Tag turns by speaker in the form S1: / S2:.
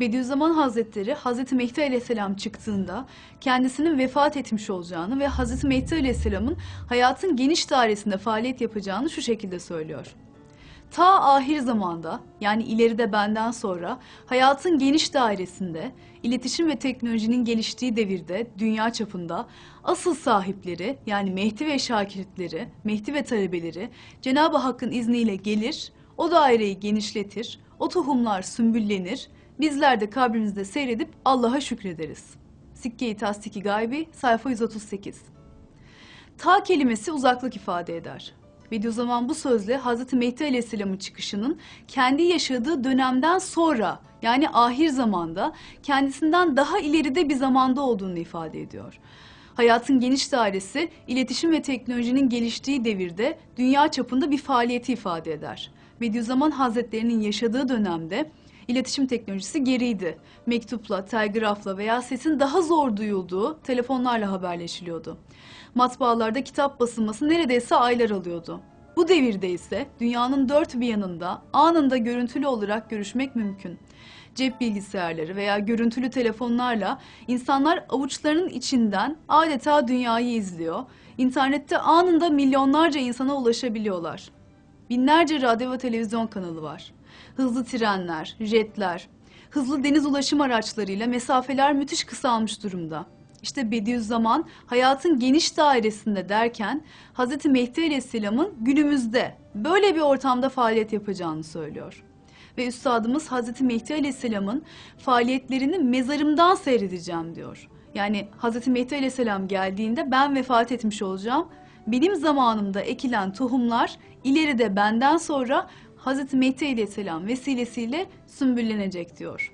S1: Bediüzzaman Hazretleri Hazreti Mehdi Aleyhisselam çıktığında kendisinin vefat etmiş olacağını ve Hazreti Mehdi Aleyhisselam'ın hayatın geniş dairesinde faaliyet yapacağını şu şekilde söylüyor. Ta ahir zamanda yani ileride benden sonra hayatın geniş dairesinde iletişim ve teknolojinin geliştiği devirde dünya çapında asıl sahipleri yani Mehdi ve şakiritleri, Mehdi ve talebeleri Cenab-ı Hakk'ın izniyle gelir, o daireyi genişletir, o tohumlar sümbüllenir, bizler de kabrimizde seyredip Allah'a şükrederiz. Sikke-i Tasdiki Gaybi sayfa 138 Ta kelimesi uzaklık ifade eder. Bediüzzaman bu sözle Hazreti Mehdi Aleyhisselam'ın çıkışının kendi yaşadığı dönemden sonra yani ahir zamanda kendisinden daha ileride bir zamanda olduğunu ifade ediyor. Hayatın geniş dairesi iletişim ve teknolojinin geliştiği devirde dünya çapında bir faaliyeti ifade eder. Bediüzzaman Hazretlerinin yaşadığı dönemde İletişim teknolojisi geriydi. Mektupla, telgrafla veya sesin daha zor duyulduğu telefonlarla haberleşiliyordu. Matbaalarda kitap basılması neredeyse aylar alıyordu. Bu devirde ise dünyanın dört bir yanında anında görüntülü olarak görüşmek mümkün. Cep bilgisayarları veya görüntülü telefonlarla insanlar avuçlarının içinden adeta dünyayı izliyor. İnternette anında milyonlarca insana ulaşabiliyorlar. Binlerce radyo ve televizyon kanalı var. Hızlı trenler, jetler, hızlı deniz ulaşım araçlarıyla mesafeler müthiş kısalmış durumda. İşte Bediüzzaman hayatın geniş dairesinde derken Hz. Mehdi Aleyhisselam'ın günümüzde böyle bir ortamda faaliyet yapacağını söylüyor. Ve üstadımız Hz. Mehdi Aleyhisselam'ın faaliyetlerini mezarımdan seyredeceğim diyor. Yani Hz. Mehdi Aleyhisselam geldiğinde ben vefat etmiş olacağım. Benim zamanımda ekilen tohumlar ileride benden sonra Hz. Mehdi Aleyhisselam vesilesiyle sümbüllenecek diyor.